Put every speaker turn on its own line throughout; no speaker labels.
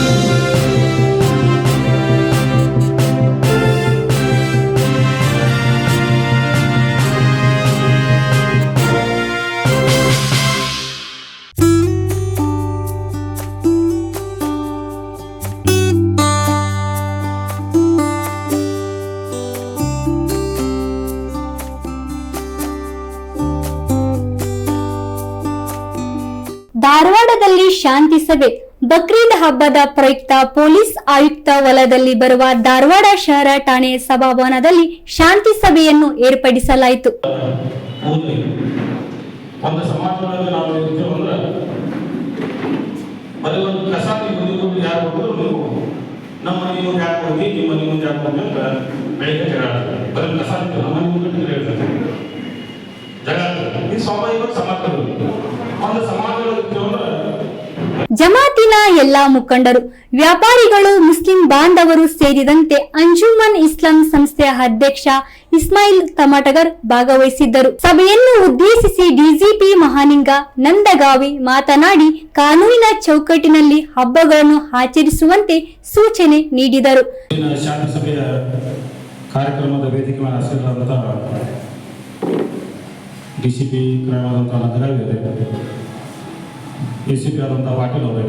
Thank you. ಧಾರವಾಡದಲ್ಲಿ ಶಾಂತಿ ಸಭೆ. ಬಕ್ರೀದ್ ಹಬ್ಬದ ಪ್ರಯುಕ್ತ ಪೊಲೀಸ್ ಆಯುಕ್ತ ವಲಯದಲ್ಲಿ ಬರುವ ಧಾರವಾಡ ಶಹರ ಠಾಣೆ ಸಭಾಭವನದಲ್ಲಿ ಶಾಂತಿ ಸಭೆಯನ್ನು ಏರ್ಪಡಿಸಲಾಯಿತು.
ಒಂದು ಸಮಾಜದೊಳಗೆ
ಜಮಾತಿನ ಎಲ್ಲಾ ಮುಖಂಡರು, ವ್ಯಾಪಾರಿಗಳು, ಮುಸ್ಲಿಂ ಬಾಂಧವರು ಸೇರಿದಂತೆ ಅಂಜುಮನ್ ಇಸ್ಲಾಂ ಸಂಸ್ಥೆಯ ಅಧ್ಯಕ್ಷ ಇಸ್ಮಾಯಿಲ್ ತಮಟಗರ್ ಭಾಗವಹಿಸಿದ್ದರು. ಸಭೆಯನ್ನು ಉದ್ದೇಶಿಸಿ ಡಿಜಿಪಿ ಮಹಾನಿಂಗ ನಂದಗಾವಿ ಮಾತನಾಡಿ, ಕಾನೂನಿನ ಚೌಕಟ್ಟಿನಲ್ಲಿ ಹಬ್ಬಗಳನ್ನು ಆಚರಿಸುವಂತೆ ಸೂಚನೆ ನೀಡಿದರು.
ಕಾರ್ಯಕ್ರಮದ ವೇದಿಕೆ ಮೇಲೆ ಅವರೇ ಎ ಸಿ ಪಿ ಆದಂಥ ಪಾಟೀಲ್ ಅವರೇ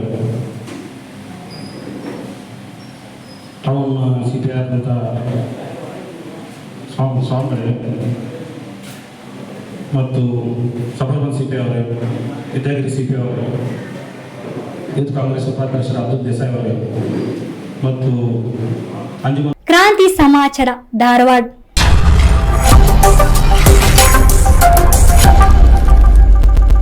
ಟೌನ್ ಸಿ ಪಿ ಆದಂಥ ಸ್ವಾಮಿ ಸ್ವಾಮಿಗಳೇ ಮತ್ತು ಸಬರ್ಬನ್ ಸಿ ಪಿ ಅವರೇ ವಿದ್ಯಾಗಿರಿ ಸಿ ಪಿ ಅವರೇ ಯೂತ್ ಕಾಂಗ್ರೆಸ್ ಉಪಾಧ್ಯಕ್ಷರ ಅಬ್ದುಲ್ ದೇಸಾಯಿ ಅವರೇ ಮತ್ತು ಅಂಜುಮನ್
ಕ್ರಾಂತಿ ಸಮಾಚಾರ ಧಾರವಾಡ